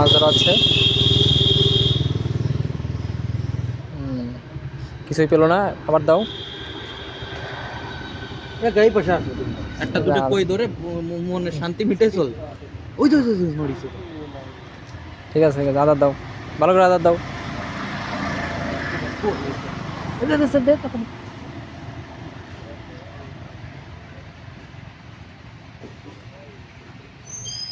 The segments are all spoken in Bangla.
মাছ ধরা হচ্ছে কিছুই পেল না আবার দাও। গাড়ি আছে একটা দুটো। কই ধরে মনে শান্তি মিটে চল। ওই তো ঠিক আছে ঠিক আছে আদার দাও। ভালো করে আদার দাও। দে, দে, দে, দে, তারপরে। হ্যাঁ এ,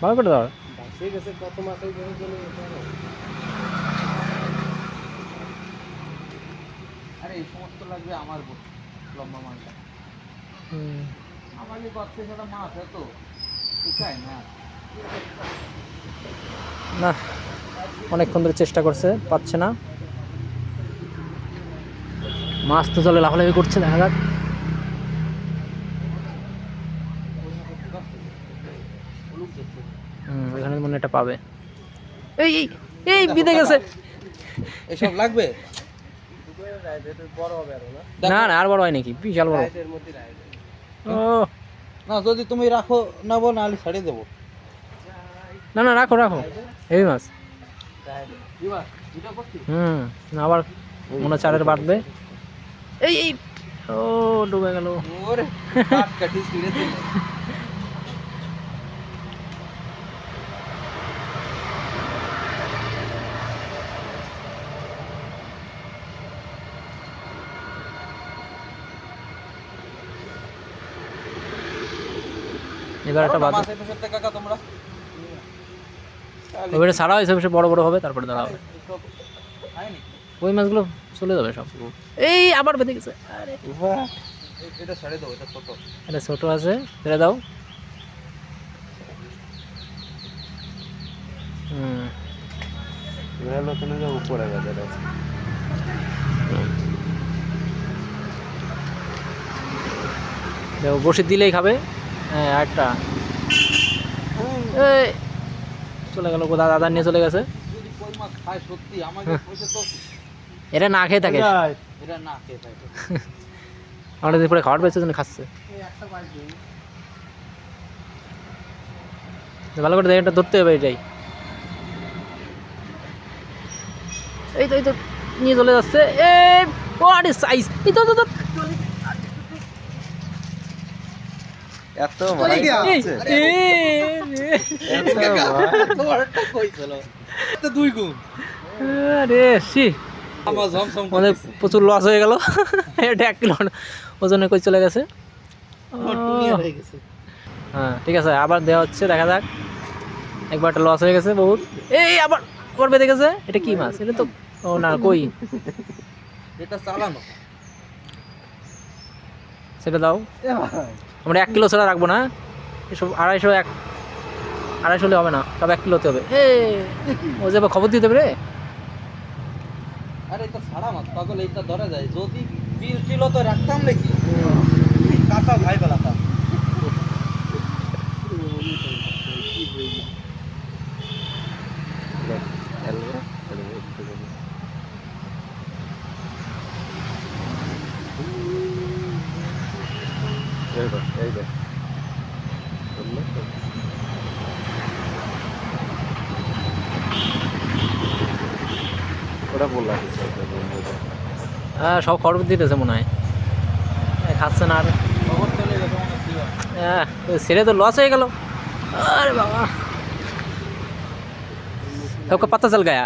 ভালো করে দাও। আরে। এই সমস্ত লাগবে আমার বোট লম্বা মাছ এত। শুকায় না? না অনেকক্ষণ ধরে চেষ্টা করছে পাচ্ছে না। মাছ তো জলে লাফালাফি করছে দেখা যাক। হুম ওইখানে মনে এটা পাবে। এই এই এই বিদে গেছে। এসব লাগবে? না না আর বড় হয় নাকি? বিশাল বড়। ও। না যদি তুমি রাখো নেব নাহলে ছেড়ে দেবো। না না রাখো রাখো। এই মাছ। হুম আবার মনে চারের বাঁধবে। এই এই। ও ডুবে গেল। একটা বাদ তোমরা। ওইবারে হয়েছে বেশি বড় বড় হবে তারপরে দাঁড়া হবে ওই মাছগুলো চলে যাবে সব। এই আবার বেঁধে গেছে। এটা ছোট। আছে ছেড়ে দাও। হুম। উপরে গেছে দেখো বসে দিলেই খাবে। হ্যাঁ একটা। এই চলে গেল কোথা দাদা নিয়ে চলে গেছে। এটা না খেয়ে থাকে। এটা না খেয়ে থাকে। আমাদের দুপুরে খাবার পেয়েছে জন্য খাচ্ছে। ভালো করে এটা ধরতে হবে এটাই। এই তো এই তো নিয়ে চলে যাচ্ছে। এ সাইজ এই তো এত দুই গুণ। আরে সি আমাদের প্রচুর লস হয়ে গেল। এটা এক কিলো ওজনে কই চলে গেছে? হয়ে গেছে। হ্যাঁ ঠিক আছে আবার দেওয়া হচ্ছে দেখা যাক। একবার একটা লস হয়ে গেছে বহুত। এই আবার করবে দেখেছে এটা কি মাছ? এটা তো ও না কই? এটা চালানো। সেটা দাও। আমরা এক কিলো ছাড়া রাখব না। এসব আড়াইশো এক আড়াইশো হলে হবে না সব এক কিলোতে হবে। এ ও যে খবর দিতে হবে রে। আরে মাছ পাগল এইটা ধরা যায়। যদি বিল কিলো তো রাখতাম নাকি? কাঁচা ভাই বেলাতাম। ওটা বললাম হ্যাঁ সব খবর দিতেছে মনে হয় এ, খাচ্ছে না আর খবর চলে গেছে মনে হচ্ছে হ্যাঁ সেরে তো লস হয়ে গেল আরে বাবা सबका पता चल गया